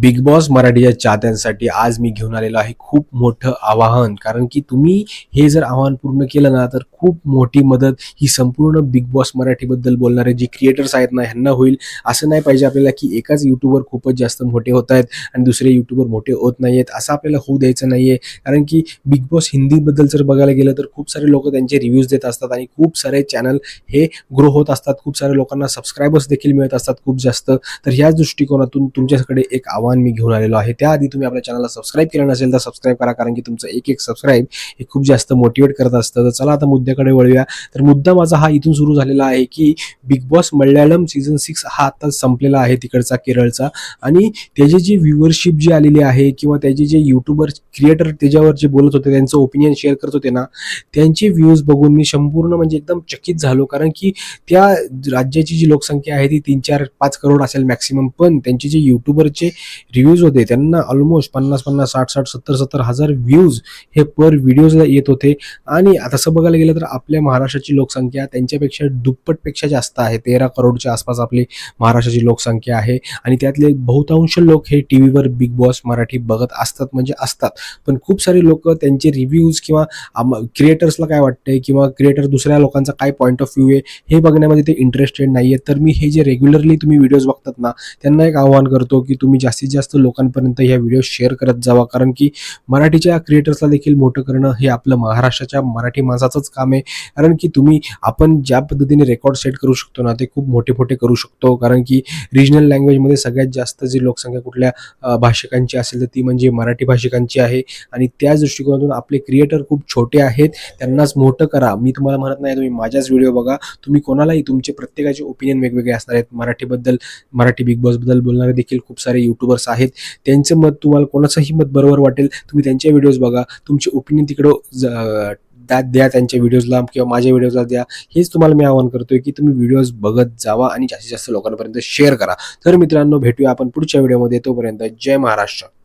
Big boss मराठीच्या चाहत्यांसाठी आज मी घेऊन आलेलो आहे खूप मोठं आवाहन. कारण की तुम्ही हे जर आव्हान पूर्ण केलं ना तर खूप मोठी मदत ही संपूर्ण बिग बॉस मराठीबद्दल बोलणारे जे क्रिएटर्स आहेत ना ह्यांना होईल. असं नाही पाहिजे आपल्याला की एकाच यूट्यूबर खूपच जास्त मोठे होत आहेत आणि दुसरे यूट्यूबर मोठे होत नाही आहेत असं आपल्याला होऊ द्यायचं नाही आहे कारण की बिग बॉस हिंदीबद्दल जर बघायला गेलं तर खूप सारे लोक त्यांचे रिव्ह्यूज देत असतात आणि खूप सारे चॅनल हे ग्रो होत असतात. खूप सारे लोकांना सबस्क्रायबर्स देखील मिळत असतात खूप जास्त. तर ह्याच दृष्टिकोनातून तुमच्याकडे एक आव्हान मी घेऊन आलेलो आहे. त्याआधी तुम्ही आपल्या चॅनलला सबस्क्राईब केलं नसेल तर सबस्क्राईब करा कारण की तुमचं एक एक सबस्क्राईब हे खूप जास्त मोटिवेट करत असतं. तर चला आता मुद्द्याकडे वळूया. तर मुद्दा माझा हा इथून सुरू झालेला आहे की Bigg Boss Malayalam season six हा आता संपलेला आहे तिकडचा केरळचा. आणि त्याची जी व्ह्युअरशिप जी आलेली आहे किंवा त्याचे जे युट्यूबर क्रिएटर त्याच्यावर जे बोलत होते त्यांचं ओपिनियन शेअर करत होते ना त्यांचे व्ह्यूज बघून मी संपूर्ण म्हणजे एकदम चकित झालो. कारण की त्या राज्याची जी लोकसंख्या आहे ती तीन चार पाच करोड असेल मॅक्सिमम पण त्यांचे जे युट्यूबरचे रिव्ह्यूज होते. त्यांना ऑलमोस्ट पन्नास पन्नास साठ साठ सत्तर सत्तर हजार व्ह्यूज हे पर व्हिडिओजला येत होते. आणि आता तसं बघायला गेलं तर आपल्या महाराष्ट्राची लोकसंख्या त्यांच्यापेक्षा दुप्पटपेक्षा जास्त आहे. तेरा करोडच्या आसपास आपली महाराष्ट्राची लोकसंख्या आहे. आणि त्यातले बहुतांश लोक हे टी व्हीवर बिग बॉस मराठी बघत असतात म्हणजे असतात. पण खूप सारे लोक त्यांचे रिव्ह्यूज किंवा क्रिएटर्सला काय वाटते किंवा क्रिएटर दुसऱ्या लोकांचा काय पॉईंट ऑफ व्ह्यू आहे हे बघण्यामध्ये ते इंटरेस्टेड नाही आहेत तर मी हे जे रेग्युलरली तुम्ही व्हिडिओज बघतात ना त्यांना एक आवाहन करतो की तुम्ही जास्तीत जास्त लोकांपर्यंत ह्या व्हिडिओ शेअर करत जावा. कारण की मराठीच्या क्रिएटर्सला देखील मोठं करणं हे आपलं महाराष्ट्राच्या मराठी माणसाचंच काम आहे. कारण की तुम्ही आपण ज्या पद्धतीने रेकॉर्ड सेट करू शकतो ना ते खूप मोठे मोठे करू शकतो. कारण की रिजनल लँग्वेजमध्ये सगळ्यात जास्त जी लोकसंख्या कुठल्या भाषिकांची असेल तर ती म्हणजे मराठी भाषिकांची आहे. आणि त्याच दृष्टिकोनातून आपले क्रिएटर खूप छोटे आहेत. त्यांनाच मोठं करा. मी तुम्हाला म्हणत नाही तुम्ही माझ्याच व्हिडिओ बघा. तुम्ही कोणालाही तुमचे प्रत्येकाचे ओपिनियन वेगवेगळे असणार आहेत. मराठीबद्दल मराठी बिग बॉसबद्दल बोलणारे देखील खूप सारे युट्यूबर्स आहेत. त्यांचं मत तुम्हाला कोणाचंही मत बरोबर वाटेल तुम्ही त्यांचे व्हिडिओज बघा. तुमचे ओपिनियन तिकडं ज- त्यात द्या त्यांच्या व्हिडिओजला किंवा माझ्या व्हिडिओजला द्या. हेच तुम्हाला मी आवाहन करतोय की तुम्ही व्हिडिओज बघत जावा आणि जास्तीत जास्त लोकांपर्यंत शेअर करा. तर मित्रांनो भेटूया आपण पुढच्या व्हिडिओमध्ये तोपर्यंत जय महाराष्ट्र.